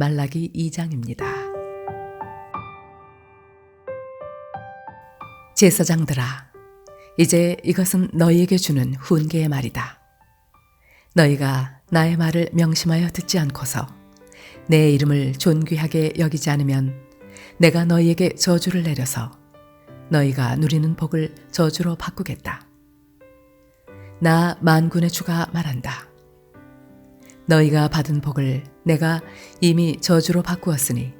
말라기 2장입니다. 제사장들아, 이제 이것은 너희에게 주는 훈계의 말이다. 너희가 나의 말을 명심하여 듣지 않고서 내 이름을 존귀하게 여기지 않으면 내가 너희에게 저주를 내려서 너희가 누리는 복을 저주로 바꾸겠다. 나 만군의 주가 말한다. 너희가 받은 복을 내가 이미 저주로 바꾸었으니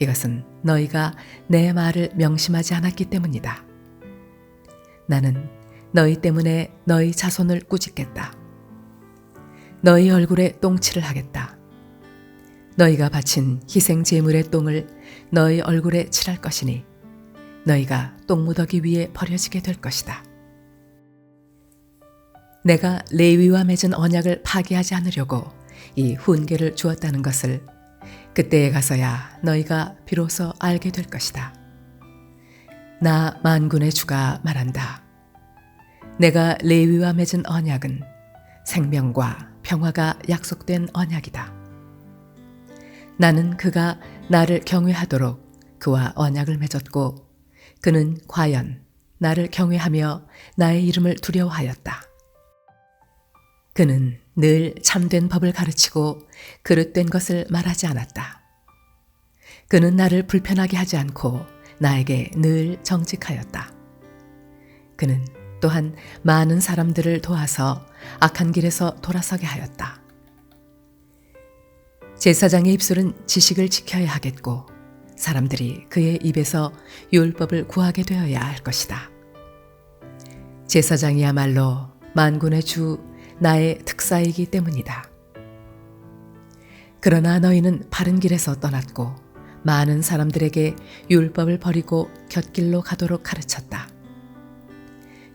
이것은 너희가 내 말을 명심하지 않았기 때문이다. 나는 너희 때문에 너희 자손을 꾸짖겠다. 너희 얼굴에 똥칠을 하겠다. 너희가 바친 희생 제물의 똥을 너희 얼굴에 칠할 것이니 너희가 똥무더기 위에 버려지게 될 것이다. 내가 레위와 맺은 언약을 파기하지 않으려고 이 훈계를 주었다는 것을 그때에 가서야 너희가 비로소 알게 될 것이다. 나 만군의 주가 말한다. 내가 레위와 맺은 언약은 생명과 평화가 약속된 언약이다. 나는 그가 나를 경외하도록 그와 언약을 맺었고 그는 과연 나를 경외하며 나의 이름을 두려워하였다. 그는 늘 참된 법을 가르치고 그릇된 것을 말하지 않았다. 그는 나를 불편하게 하지 않고 나에게 늘 정직하였다. 그는 또한 많은 사람들을 도와서 악한 길에서 돌아서게 하였다. 제사장의 입술은 지식을 지켜야 하겠고 사람들이 그의 입에서 율법을 구하게 되어야 할 것이다. 제사장이야말로 만군의 주 나의 특사이기 때문이다. 그러나 너희는 바른 길에서 떠났고 많은 사람들에게 율법을 버리고 곁길로 가도록 가르쳤다.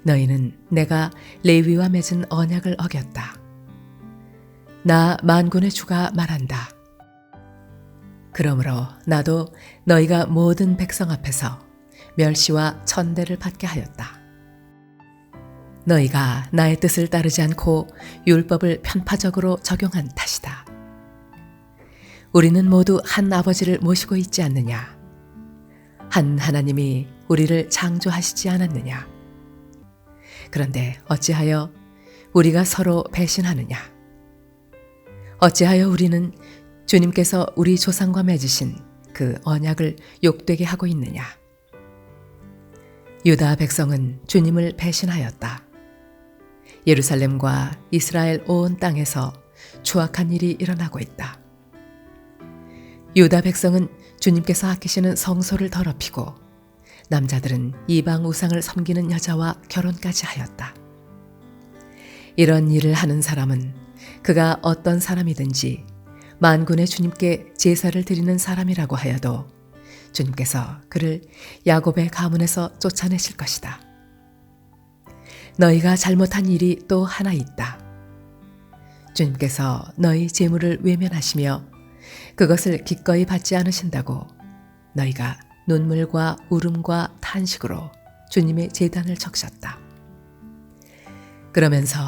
너희는 내가 레위와 맺은 언약을 어겼다. 나 만군의 주가 말한다. 그러므로 나도 너희가 모든 백성 앞에서 멸시와 천대를 받게 하였다. 너희가 나의 뜻을 따르지 않고 율법을 편파적으로 적용한 탓이다. 우리는 모두 한 아버지를 모시고 있지 않느냐? 한 하나님이 우리를 창조하시지 않았느냐? 그런데 어찌하여 우리가 서로 배신하느냐? 어찌하여 우리는 주님께서 우리 조상과 맺으신 그 언약을 욕되게 하고 있느냐? 유다 백성은 주님을 배신하였다. 예루살렘과 이스라엘 온 땅에서 추악한 일이 일어나고 있다. 유다 백성은 주님께서 아끼시는 성소를 더럽히고 남자들은 이방 우상을 섬기는 여자와 결혼까지 하였다. 이런 일을 하는 사람은 그가 어떤 사람이든지 만군의 주님께 제사를 드리는 사람이라고 하여도 주님께서 그를 야곱의 가문에서 쫓아내실 것이다. 너희가 잘못한 일이 또 하나 있다. 주님께서 너희 재물을 외면하시며 그것을 기꺼이 받지 않으신다고 너희가 눈물과 울음과 탄식으로 주님의 재단을 적셨다. 그러면서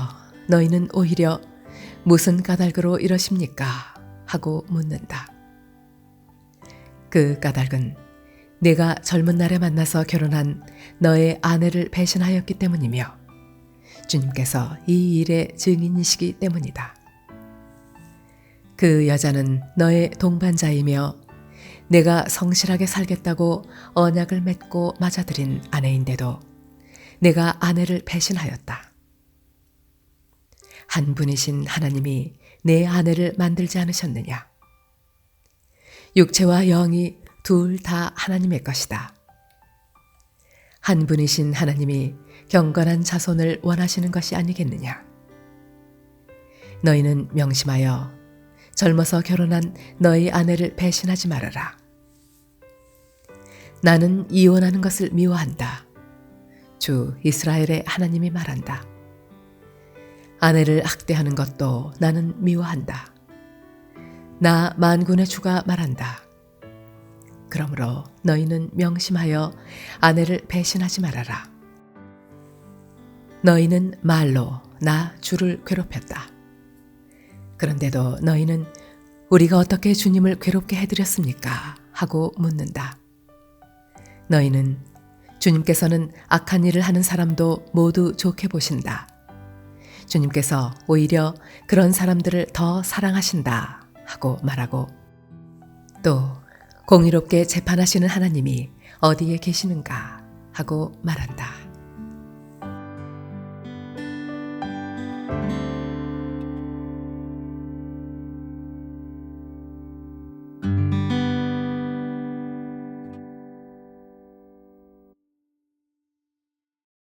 너희는 오히려 무슨 까닭으로 이러십니까? 하고 묻는다. 그 까닭은 내가 젊은 날에 만나서 결혼한 너의 아내를 배신하였기 때문이며 주님께서 이 일의 증인이시기 때문이다. 그 여자는 너의 동반자이며 내가 성실하게 살겠다고 언약을 맺고 맞아들인 아내인데도 내가 아내를 배신하였다. 한 분이신 하나님이 내 아내를 만들지 않으셨느냐? 육체와 영이 둘 다 하나님의 것이다. 한 분이신 하나님이 경건한 자손을 원하시는 것이 아니겠느냐. 너희는 명심하여 젊어서 결혼한 너희 아내를 배신하지 말아라. 나는 이혼하는 것을 미워한다. 주 이스라엘의 하나님이 말한다. 아내를 학대하는 것도 나는 미워한다. 나 만군의 주가 말한다. 그러므로 너희는 명심하여 아내를 배신하지 말아라. 너희는 말로 나 주를 괴롭혔다. 그런데도 너희는 우리가 어떻게 주님을 괴롭게 해드렸습니까? 하고 묻는다. 너희는 주님께서는 악한 일을 하는 사람도 모두 좋게 보신다. 주님께서 오히려 그런 사람들을 더 사랑하신다. 하고 말하고 또 공의롭게 재판하시는 하나님이 어디에 계시는가? 하고 말한다.